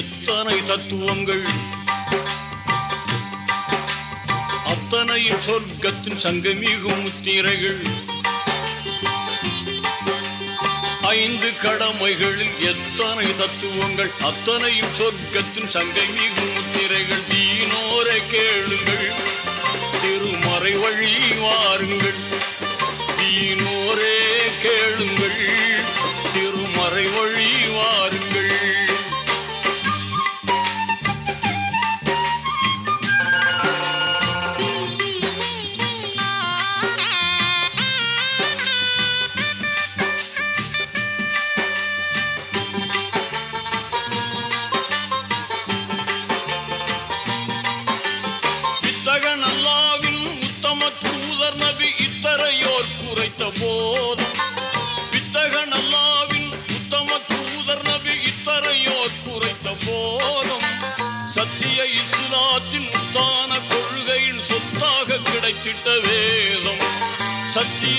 எத்தனை தத்துவங்கள்? அத்தனையும் சொர்க்கத்தின் சங்கமிகும் முத்திரைகள். ஐந்து கடமைகளில் எத்தனை தத்துவங்கள்? அத்தனையும் சொர்க்கத்தின் சங்கமிகும் முத்திரைகள். தீனோரை கேளுங்கள். திருமறை வழி வாருங்கள்.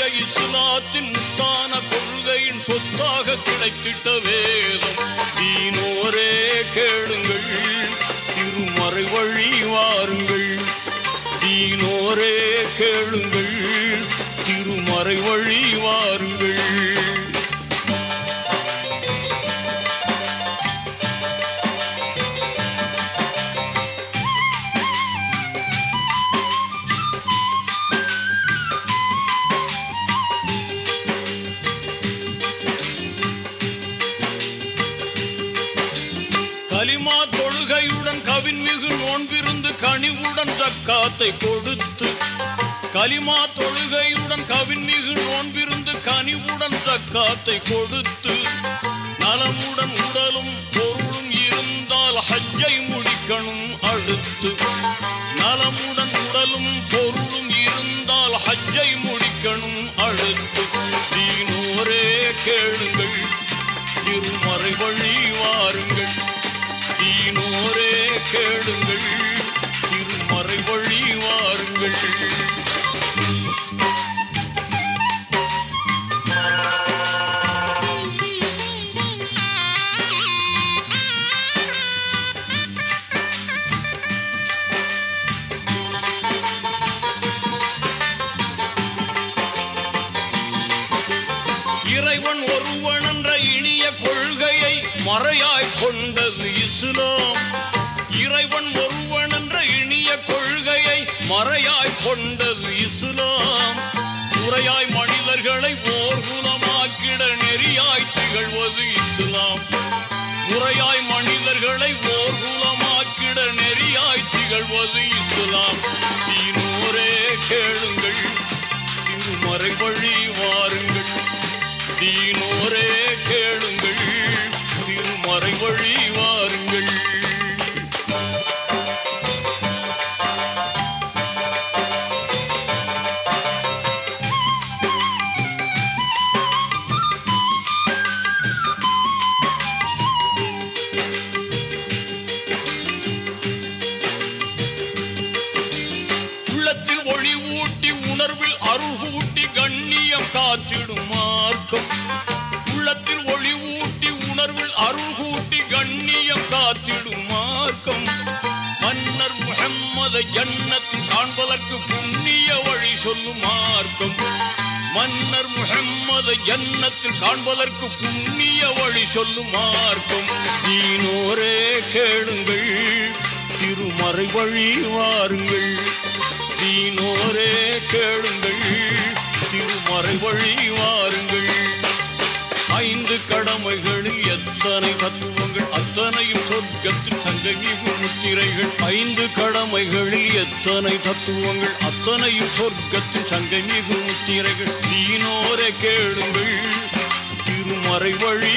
சத்திய இஸ்லாத்தின் முத்தான கொள்கையின் சொத்தாக கிடைத்திட்ட வேதம். தீனோரே கேளுங்கள் திருமறை வழி வாருங்கள். தீனோரே கேளுங்கள் திருமறை வழி அன்பின் மிகு நோன்பிருந்து கனிவுடன் தக்காத்தை கொடுத்து கலிமா தொழுகையுடன் கவின் மிகு நோன்பிருந்து கனிவுடன் தக்காத்தை கொடுத்து நலமுடன் உடலும் பொருளும் இருந்தால் ஹஜ்ஜை முடிக்கணும் அடுத்து நலமுடன் உடலும் பொருளும் கேளுங்கள். திருமறை வழி வாருங்கள். இறைவன் ஒருவன் என்ற இனிய கொள்கையை மறையாய் கொண்டது இஸ்லாம் நெறியாய் திகழ்வது இஸ்லாம். முறையாய் மனிதர்களை ஓர்குலமாக்கிட நெறியாய் திகழ்வது மார்க்கம் உள்ளத்தில் ஒளி ஊட்டி உணர்வில் அருள் கூட்டி கண்ணியம் காத்திடும் மார்க்கம். மன்னர் முகம்மதை ஜன்னத்தில் காண்பதற்கு புண்ணிய வழி சொல்லும் மார்க்கம். மன்னர் முகம்மதை ஜன்னத்தில் காண்பதற்கு புண்ணிய வழி சொல்லும் மார்க்கம். நீனோரே கேளுங்கள் திருமறை வழி வாருங்கள். தீனோரே கேளுங்கள் திருமறை வழி முத்திரைகள் ஐந்து கடமைகளில் எத்தனை தத்துவங்கள் அத்தனையும் சொர்க்கத்தில் சங்கை மிகு முத்திரைகள். தீனோரே கேளுங்கள் திருமறை வழி